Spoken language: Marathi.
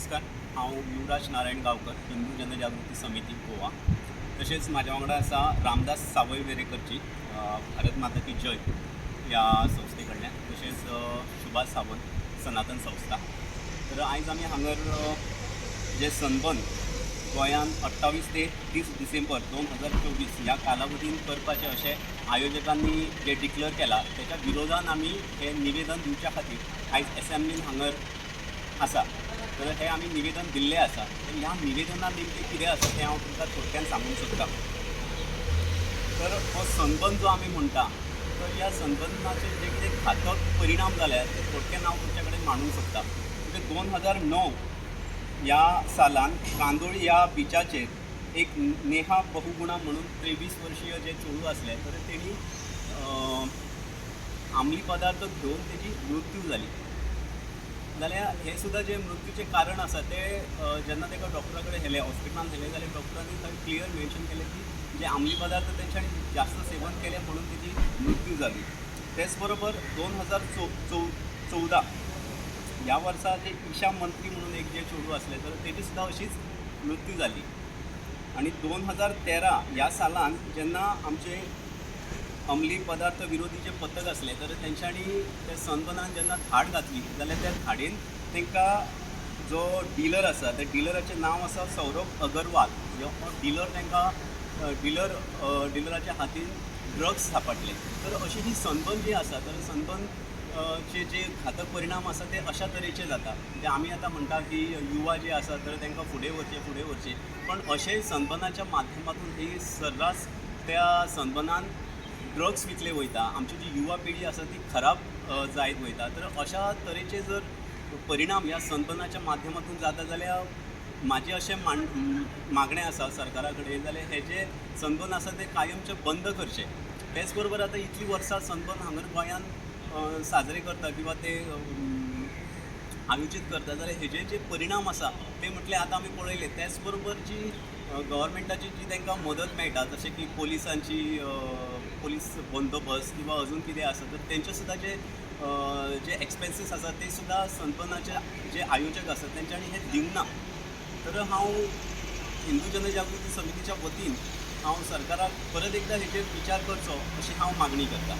नमस्कार. हांव युवराज नारायण गांवकर हिंदू जनजागृती समिती गोवा. तशेंच म्हाज्या वांगडा आसा रामदास सावय वेरेकरची भारत माता की जय ह्या संस्थे कडल्यान तशेंच सुभाष सावंत सनातन संस्था. तर आयज आमी हांगर जे सनबर्न गोंयांत अठ्ठावीस ते तीस डिसेंबर दोन हजार चोवीस ह्या कालावधीन करपाचें अशें आयोजकांनी जे डिक्लेअर केला तेच्या विरोधान आमी हें निवेदन दिवच्या खातीर आयज एसेंब्लीन हांगर आसा. तर हे आमी निवेदन दिल्लें आसा तर ह्या निवेदनान नेमकें कितें आसा तें हांव तुमकां थोडक्यान सांगूंक सोदतां तर हो सनबर्न जो आमी म्हणटा तर ह्या सनबर्नाचे जे कितें घातक परिणाम जाल्यात ते थोडक्यान हांव तुमचे कडेन मांडूंक सोदतां म्हणजे दोन हजार णव ह्या सालान कांदोळी ह्या बिचाचेर एक नेहा बहुगुणा म्हणून तेवीस वर्शीय जे चेडूं आसलें तर तेणी आमली पदार्थ घेवन तेजी मृत्यू जाली जाल्यार हे सुद्दां जे मृत्यूचें कारण आसा तें जेन्ना ताका डॉक्टरा कडेन व्हेलें हॉस्पिटलान व्हेलें जाल्यार डॉक्टरांनी थंय क्लियर मेन्शन केलें की जे आमली पदार्थ तेंच्यांनी जास्त सेवन केलें म्हणून तेजी मृत्यू जाली तेच बरोबर दोन हजार चौ चौ चवदा ह्या वर्सा जे ईशा मंत्री म्हणून एक जे चेडूं आसलें तर तेजी सुद्दां अशीच मृत्यू जाली आनी दोन हजार तेरा ह्या सालान जेन्ना आमचे अंमली पदार्थ विरोधी जे पथक असले तर तेंच्यांनी ते सनबनान जेन्ना धाड घातली जाल्यार त्या धाडेन. तांकां जो डिलर आसा त्या डिलराचें नांव आसा सौरभ अगरवाल. हो डिलर तांकां डिलर डिलराच्या हातीन ड्रग्स सापडले. तर अशी ही सनबर्न जी आसा तर सनबर्न चे जे घातक परिणाम आसा ते अशा तरेचे जाता. म्हणजे आमी आतां म्हणटा की युवा जे आसा तर तांकां फुडें वरचे फुडें व्हरचें पण अशेंय सनबनाच्या माध्यमातून ही सर्रास त्या सनबर्नान ड्रग्स विकले वयता आमची जी युवा पिढी आसा ती खराब जायत वयता तर अशा तरेचे जर परिणाम ह्या संतनाच्या माध्यमातून जाता जाल्यार म्हाजें अशें मान मागणें आसा सरकारा कडेन जाल्यार हे जे सनबर्न आसा ते कायमचे बंद करचे. तेच बरोबर आतां इतलीं वर्सां सनबर्न हांगर गोंयांत साजरे करता किंवा ते आयोजीत करता जाल्यार हेजे जे परिणाम आसा ते म्हटल्यार आतां आमी पळयले. त्याच बरोबर जी गव्हर्मेंटाची जी तांकां मदत मेळटा जशें की पोलिसांची पोलीस बंदोबस्त किंवा अजून कितें आसा तर तेंचे सुद्दां जे जे एक्सपेन्सीस आसा ते सुद्दां सनबर्नाचे जे आयोजक आसात तेंच्यांनी हे दिवंक ना तर हांव हिंदू जनजागृती समितीच्या वतीन हांव सरकाराक परत एकदां हेचेर विचार करचो अशी हांव मागणी करतां.